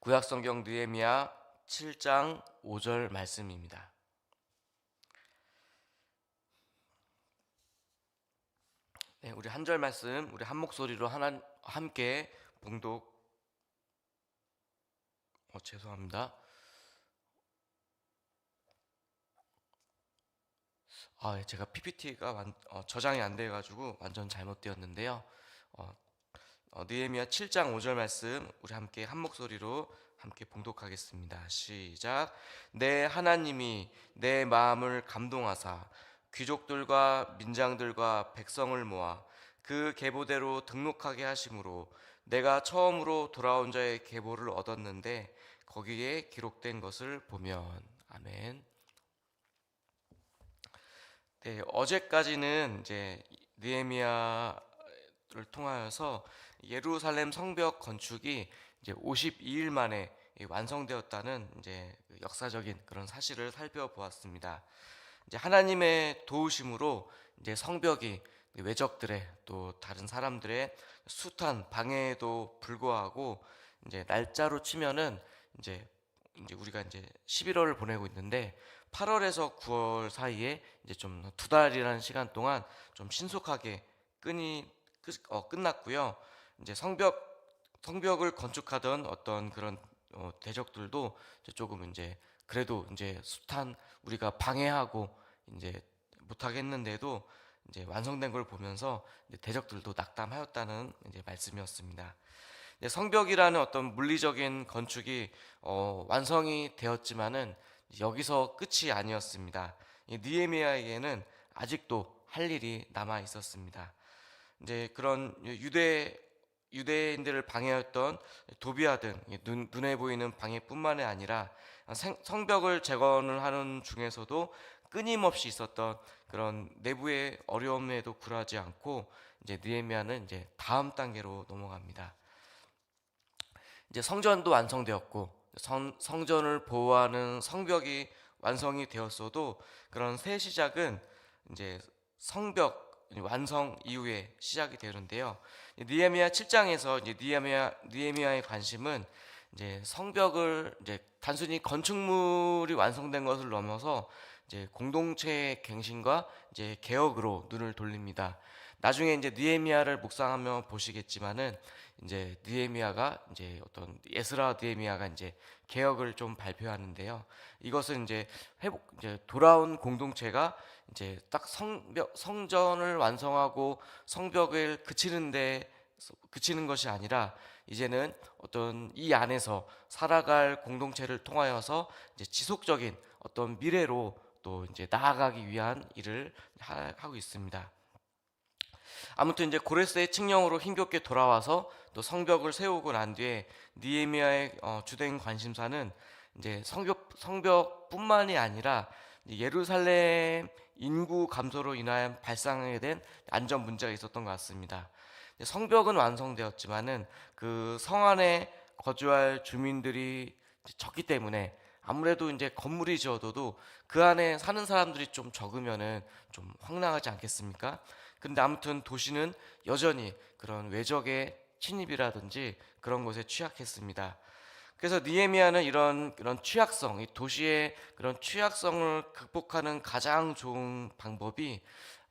구약 성경 느헤미야 7장 5절 말씀입니다. 네, 우리 한 절 말씀 우리 한 목소리로 하나 함께 봉독 어, 죄송합니다. 아, 예, 제가 PPT가 완, 어, 저장이 안 돼가지고 완전 잘못되었는데요. 어, 어, 느헤미야 7장 5절 말씀 우리 함께 한 목소리로 함께 봉독하겠습니다. 시작. 내 하나님이 내 마음을 감동하사 귀족들과 민장들과 백성을 모아 그 계보대로 등록하게 하심으로 내가 처음으로 돌아온 자의 계보를 얻었는데 거기에 기록된 것을 보면 아멘. 네, 어제까지는 이제 느헤미야를 통하여서 예루살렘 성벽 건축이 이제 52일 만에 완성되었다는 이제 그 역사적인 그런 사실을 살펴보았습니다. 이제 하나님의 도우심으로 이제 성벽이 외적들의 또 다른 사람들의 숱한 방해에도 불구하고 이제 날짜로 치면은 이제 이제 우리가 이제 11월을 보내고 있는데 8월에서 9월 사이에 이제 좀 두 달이라는 시간 동안 좀 신속하게 끈이 끝, 어, 끝났고요. 이제 성벽 성벽을 건축하던 어떤 그런 어, 대적들도 이제 조금 이제 그래도 이제 숱한 우리가 방해하고 이제 못하겠는데도 이제 완성된 걸 보면서 이제 대적들도 낙담하였다는 이제 말씀이었습니다. 이제 성벽이라는 어떤 물리적인 건축이 어, 완성이 되었지만은 여기서 끝이 아니었습니다. 이 느헤미야에게는 아직도 할 일이 남아 있었습니다. 이제 그런 유대 유대인들을 방해했던 도비아 등 눈, 눈에 보이는 방해뿐만이 아니라 생- 성벽을 재건을 하는 중에서도 끊임없이 있었던 그런 내부의 어려움에도 굴하지 않고 이제 느헤미야는 이제 다음 단계로 넘어갑니다. 이제 성전도 완성되었고 성, 성전을 보호하는 성벽이 완성이 되었어도 그런 새 시작은 이제 성벽 완성 이후에 시작이 되는데요. 니에미야 7장에서 이제 니에미야 니에미야의 관심은 이제 성벽을 이제 단순히 건축물이 완성된 것을 넘어서 이제 공동체의 갱신과 이제 개혁으로 눈을 돌립니다. 나중에 이제 느헤미야를 묵상하며 보시겠지만은 이제 느헤미야가 이제 어떤 에스라 느헤미야가 이제 개혁을 좀 발표하는데요. 이것은 이제 회복 이제 돌아온 공동체가 이제 딱 성벽 성전을 완성하고 성벽을 그치는데 그치는 것이 아니라 이제는 어떤 이 안에서 살아갈 공동체를 통하여서 이제 지속적인 어떤 미래로 또 이제 나아가기 위한 일을 하- 하고 있습니다. 아무튼 이제 고레스의 칙령으로 힘겹게 돌아와서 또 성벽을 세우고 난 뒤에 니에미아의 어, 주된 관심사는 이제 성벽 성벽뿐만이 아니라 예루살렘 인구 감소로 인하여 발생하게 된 안전 문제가 있었던 것 같습니다. 성벽은 완성되었지만은 그 성 안에 거주할 주민들이 적기 때문에 아무래도 이제 건물이 지어져도 그 안에 사는 사람들이 좀 적으면은 좀 황당하지 않겠습니까? 근데 아무튼 도시는 여전히 그런 외적의 침입이라든지 그런 것에 취약했습니다. 그래서 니에미아는 이런 그런 취약성, 이 도시의 그런 취약성을 극복하는 가장 좋은 방법이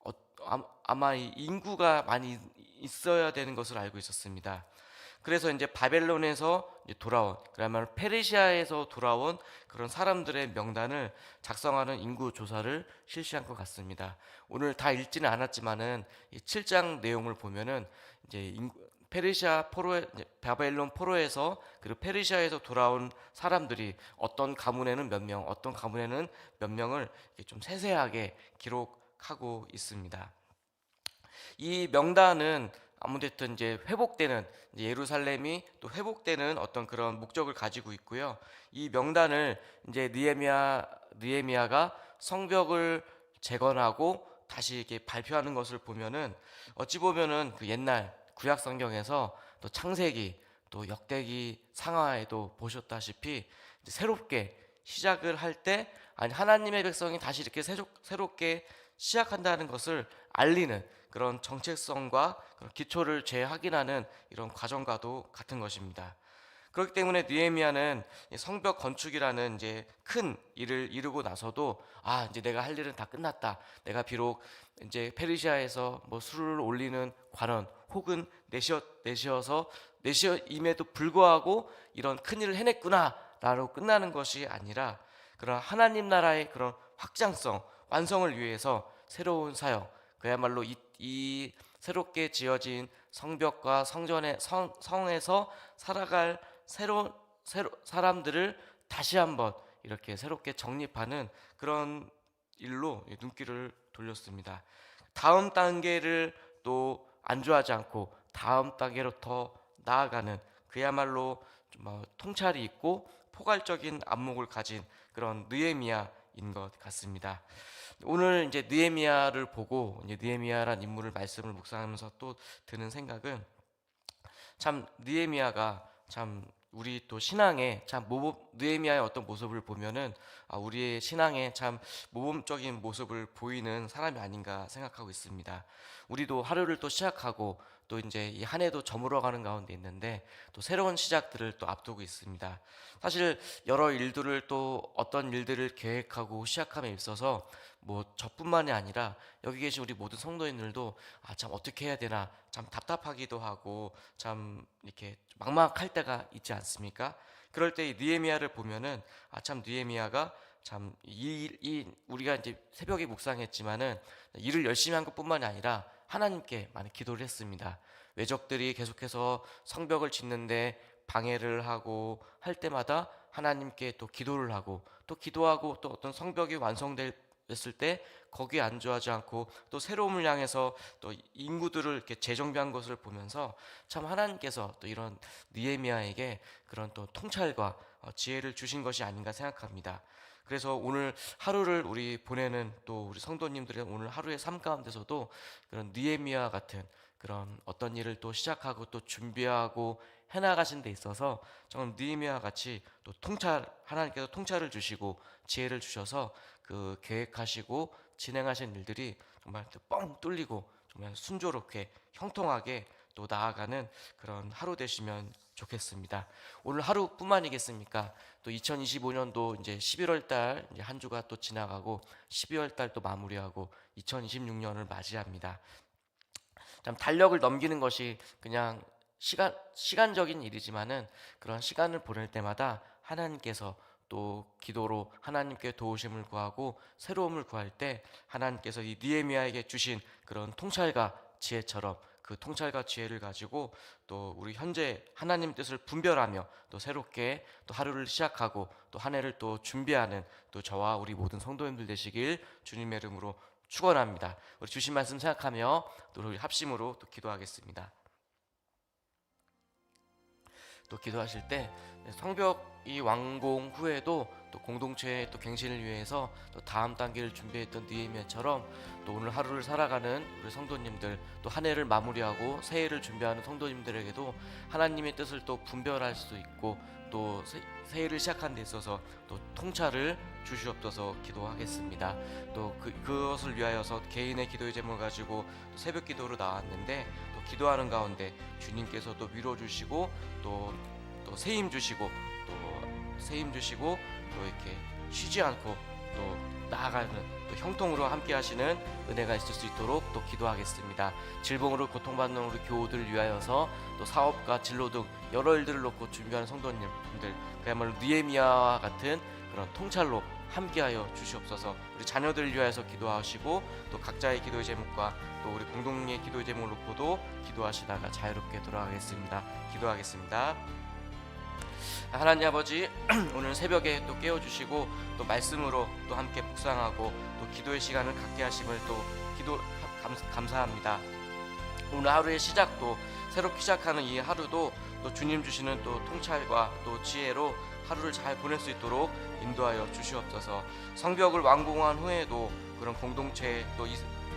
어, 아- 아마 이 인구가 많이 있어야 되는 것을 알고 있었습니다. 그래서 이제 바벨론에서 돌아온 그러면 페르시아에서 돌아온 그런 사람들의 명단을 작성하는 인구 조사를 실시한 것 같습니다. 오늘 다 읽지는 않았지만은 이 7장 내용을 보면은 이제 인구, 페르시아 포로에 바벨론 포로에서 그리고 페르시아에서 돌아온 사람들이 어떤 가문에는 몇 명, 어떤 가문에는 몇 명을 좀 세세하게 기록하고 있습니다. 이 명단은 아무데든 이제 회복되는 이제 예루살렘이 또 회복되는 어떤 그런 목적을 가지고 있고요. 이 명단을 이제 느헤미야 느헤미야가 성벽을 재건하고 다시 이렇게 발표하는 것을 보면은 어찌 보면은 그 옛날 구약 성경에서 또 창세기 또 역대기 상하에도 보셨다시피 새롭게 시작을 할 때 아니 하나님의 백성이 다시 이렇게 새롭게 시작한다는 것을 알리는 그런 정체성과 그런 기초를 재확인하는 이런 과정과도 같은 것입니다. 그렇기 때문에 느헤미야는 이 성벽 건축이라는 이제 큰 일을 이루고 나서도 아 이제 내가 할 일은 다 끝났다. 내가 비록 이제 페르시아에서 뭐 술을 올리는 관원 혹은 내시어 내시어서 내시어임에도 불구하고 이런 큰 일을 해냈구나라고 끝나는 것이 아니라 그런 하나님 나라의 그런 확장성 완성을 위해서 새로운 사역 그야말로 이, 이 새롭게 지어진 성벽과 성전의 성, 성에서 살아갈 새로운 새로 사람들을 다시 한번 이렇게 새롭게 정립하는 그런 일로 눈길을 돌렸습니다. 다음 단계를 또 안주하지 않고 다음 단계로 더 나아가는 그야말로 좀뭐 통찰이 있고 포괄적인 안목을 가진 그런 느헤미야인 것 같습니다. 오늘 이제 느헤미야를 보고 이제 느헤미야란 인물을 말씀을 묵상하면서 또 드는 생각은 참 느헤미야가 참 우리 또 신앙에 참 모범 느헤미야의 어떤 모습을 보면은 아, 우리의 신앙에 참 모범적인 모습을 보이는 사람이 아닌가 생각하고 있습니다. 우리도 하루를 또 시작하고 또 이제 이 한 해도 저물어가는 가운데 있는데 또 새로운 시작들을 또 앞두고 있습니다. 사실 여러 일들을 또 어떤 일들을 계획하고 시작함에 있어서 뭐 저뿐만이 아니라 여기 계신 우리 모든 성도인들도 아 참 어떻게 해야 되나 참 답답하기도 하고 참 이렇게 막막할 때가 있지 않습니까? 그럴 때 이 느헤미야를 보면은 아 참 느헤미야가 참 이 이 우리가 이제 새벽에 묵상했지만은 일을 열심히 한 것뿐만이 아니라 하나님께 많이 기도를 했습니다. 외적들이 계속해서 성벽을 짓는데 방해를 하고 할 때마다 하나님께 또 기도를 하고 또 기도하고 또 어떤 성벽이 완성 됐을 때 거기에 안주하지 않고 또 새로움을 향해서 또 인구들을 이렇게 재정비한 것을 보면서 참 하나님께서 또 이런 니에미아에게 그런 또 통찰과 어, 지혜를 주신 것이 아닌가 생각합니다. 그래서 오늘 하루를 우리 보내는 또 우리 성도님들의 오늘 하루의 삶 가운데서도 그런 니에미아 같은 그런 어떤 일을 또 시작하고 또 준비하고 해나가신 데 있어서 정말 니에미아 같이 또 통찰 하나님께서 통찰을 주시고 지혜를 주셔서 그 계획하시고 진행하신 일들이 정말 뻥 뚫리고 정말 순조롭게 형통하게 또 나아가는 그런 하루 되시면 좋겠습니다. 오늘 하루뿐만이겠습니까? 또 2025년도 이제 11월 달 이제 한 주가 또 지나가고 12월 달 또 마무리하고 2026년을 맞이합니다. 참 달력을 넘기는 것이 그냥 시간 시간적인 일이지만은 그런 시간을 보낼 때마다 하나님께서 또 기도로 하나님께 도우심을 구하고 새로움을 구할 때 하나님께서 이 니에미아에게 주신 그런 통찰과 지혜처럼 그 통찰과 지혜를 가지고 또 우리 현재 하나님 뜻을 분별하며 또 새롭게 또 하루를 시작하고 또 한 해를 또 준비하는 또 저와 우리 모든 성도님들 되시길 주님의 이름으로 축원합니다. 우리 주신 말씀 생각하며 또 우리 합심으로 또 기도하겠습니다. 또 기도하실 때 성벽 이 완공 후에도 또 공동체의 또 갱신을 위해서 또 다음 단계를 준비했던 느헤미야처럼 또 오늘 하루를 살아가는 우리 성도님들 또 한 해를 마무리하고 새해를 준비하는 성도님들에게도 하나님의 뜻을 또 분별할 수 있고 또 새, 새해를 시작한 데 있어서 또 통찰을 주시옵소서 기도하겠습니다. 또 그, 그것을 위하여서 개인의 기도의 제목을 가지고 새벽 기도로 나왔는데 또 기도하는 가운데 주님께서도 위로 주시고 또 또 세임 주시고 또 세임 주시고 또 이렇게 쉬지 않고 또 나아가는 또 형통으로 함께 하시는 은혜가 있을 수 있도록 또 기도하겠습니다. 질병으로 고통받는 우리 교우들 위하여서 또 사업과 진로 등 여러 일들을 놓고 준비하는 성도님들 그야말로 니에미아와 같은 그런 통찰로 함께하여 주시옵소서. 우리 자녀들 위하여서 기도하시고 또 각자의 기도의 제목과 또 우리 공동의 기도의 제목을 놓고도 기도하시다가 자유롭게 돌아가겠습니다. 기도하겠습니다. 하나님 아버지 오늘 새벽에 또 깨워주시고 또 말씀으로 또 함께 묵상하고 또 기도의 시간을 갖게 하심을 또 기도 감, 감사합니다. 오늘 하루의 시작도 새롭게 시작하는 이 하루도 또 주님 주시는 또 통찰과 또 지혜로 하루를 잘 보낼 수 있도록 인도하여 주시옵소서. 성벽을 완공한 후에도 그런 공동체에 또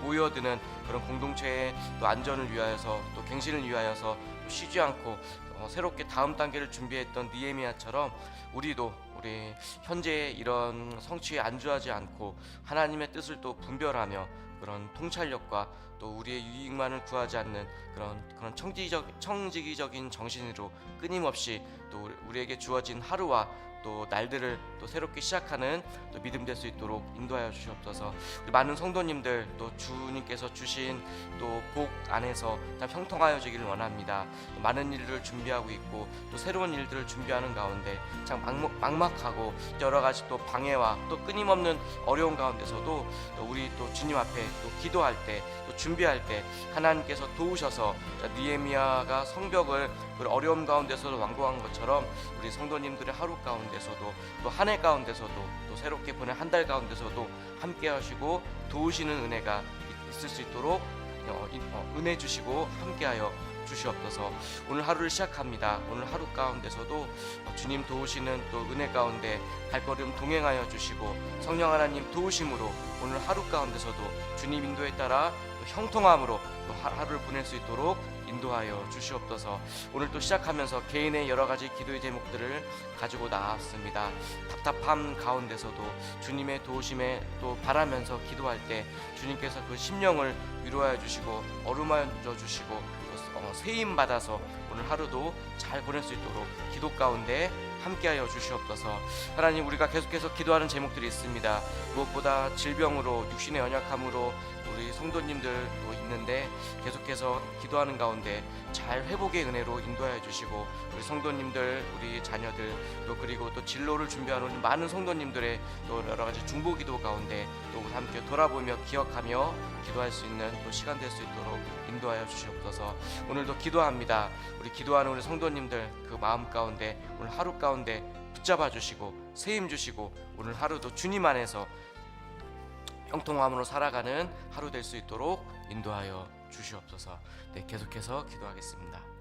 모여드는 그런 공동체의 또 안전을 위하여서 또 갱신을 위하여서 쉬지 않고 어, 새롭게 다음 단계를 준비했던 니에미아처럼 우리도 우리 현재의 이런 성취에 안주하지 않고 하나님의 뜻을 또 분별하며 그런 통찰력과 또 우리의 유익만을 구하지 않는 그런 그런 청지적 청지기적인 정신으로 끊임없이 또 우리- 우리에게 주어진 하루와 또 날들을 또 새롭게 시작하는 또 믿음 될 수 있도록 인도하여 주시옵소서. 많은 성도님들 또 주님께서 주신 또 복 안에서 참 형통하여 지기를 원합니다. 또 많은 일들을 준비하고 있고 또 새로운 일들을 준비하는 가운데 참 막막, 막막 하고 여러 가지 또 방해와 또 끊임없는 어려운 가운데서도 또 우리 또 주님 앞에 또 기도할 때 또 준비할 때 하나님께서 도우셔서 자, 니에미아가 성벽을 그 어려움 가운데서도 완공한 것처럼 우리 성도님들의 하루 가운데 서도 또 한 해 가운데서도 또 새롭게 보낸 한 달 가운데서도 함께 하시고 도우시는 은혜가 있- 있을 수 있도록 어, 이- 어, 은혜 주시고 함께하여 주시옵소서. 오늘 하루를 시작합니다. 오늘 하루 가운데서도 어, 주님 도우시는 또 은혜 가운데 발걸음 동행하여 주시고 성령 하나님 도우심으로 오늘 하루 가운데서도 주님 인도에 따라 또 형통함으로 또 하- 하루를 보낼 수 있도록 인도하여 주시옵소서. 오늘 또 시작하면서 개인의 여러 가지 기도의 제목들을 가지고 나왔습니다. 답답함 가운데서도 주님의 도우심에 또 바라면서 기도할 때 주님께서 그 심령을 위로하여 주시고 어루만져 주시고 또 어, 세임 받아서 오늘 하루도 잘 보낼 수 있도록 기도 가운데 함께하여 주시옵소서. 하나님 우리가 계속해서 기도하는 제목들이 있습니다. 무엇보다 질병으로 육신의 연약함으로 우리 성도님들도 있는데 계속해서 기도하는 가운데 잘 회복의 은혜로 인도하여 주시고 우리 성도님들 우리 자녀들 또 그리고 또 진로를 준비하는 많은 성도님들의 또 여러 가지 중보 기도 가운데 또 함께 돌아보며 기억하며 기도할 수 있는 또 시간 될 수 있도록 인도하여 주시옵소서. 오늘도 기도합니다. 우리 기도하는 우리 성도님들 그 마음 가운데 오늘 하루 가운데 붙잡아 주시고 세임 주시고 오늘 하루도 주님 안에서 형통함으로 살아가는 하루 될 수 있도록 인도하여 주시옵소서. 네, 계속해서 기도하겠습니다.